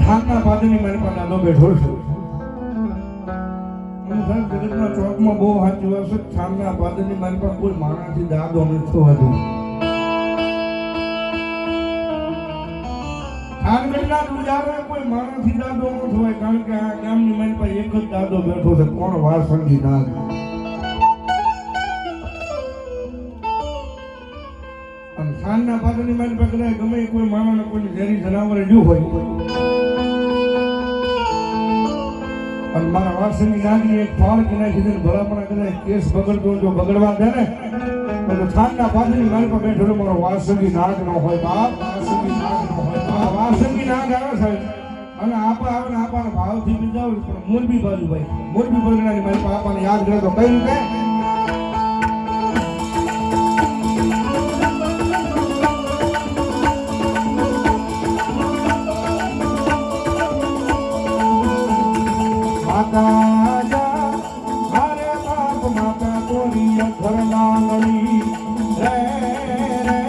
ઠાકના પાદની મારી પાસે આનો બેઠો છું. હું સાહેબ બહુ સાચી વાત છે. ઠાકના પાદરની મારી પાસે કોઈ માણસથી દાદો નથી થવાતો ઠાકરના ગુજારે કોઈ માણસથી દાદો ન થવાય કારણ કે આ ગામની મારી પાસે એક જ દાદો બેઠો છે. કોણ વાસણજી નાગ અને સાંજના પાદરની મારી પાસે ગમે કોઈ માણસને કોઈ ઝેરી જનાવરે જો હોય. અને મારા વાસણની નાની એક ફાળ કે નાખી દે ભલામણ કરે, કેસ બગડતો જો બગડવા દે ને. તો સાંજના પાદરની મારી મારો વાસંગી નાગ નો હોય બાપ. વાસંગી નાગ નો હોય આવે સાહેબ. અને આપા આવે ને આપાને ભાવથી બીજાવ પણ મોરબી બાજુ ભાઈ. મોરબી બગડાની મારી આપાને યાદ કરે તો કઈ રીતે માતા તોરી ઘર લાંગણી રે રે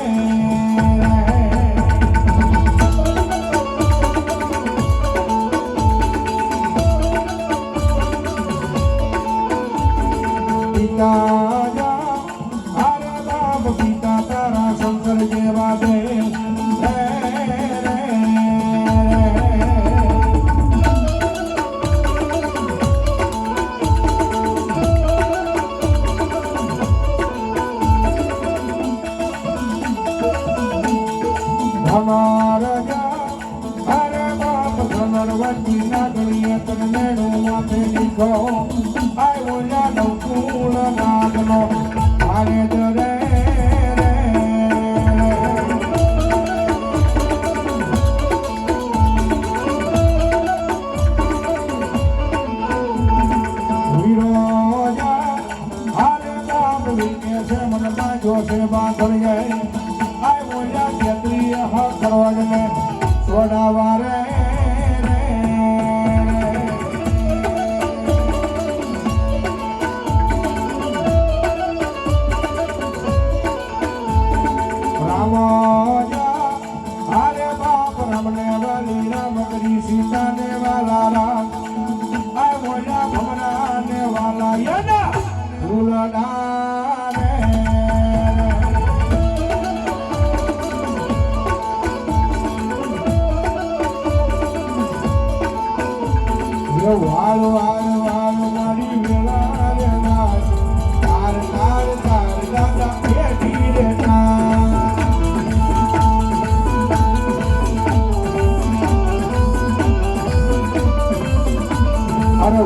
પિતા પિતા તારા શંકર જેવા દે ધનરવતી નાગણીએ તને મેળું માથે લીધો આવ્યો યાદવ કુળ નાગનો મારે જ રે રે વીરો જા અરે બાપ વિકે છે મન બાજો છે બાંધણ જાય આય મોજા કેતરી હ કરવા ને સોડાવા રે વાલો વાલો વાલો મારી વેલા રે નાચ તાર તાર તાર દાદા પેટી રે અરે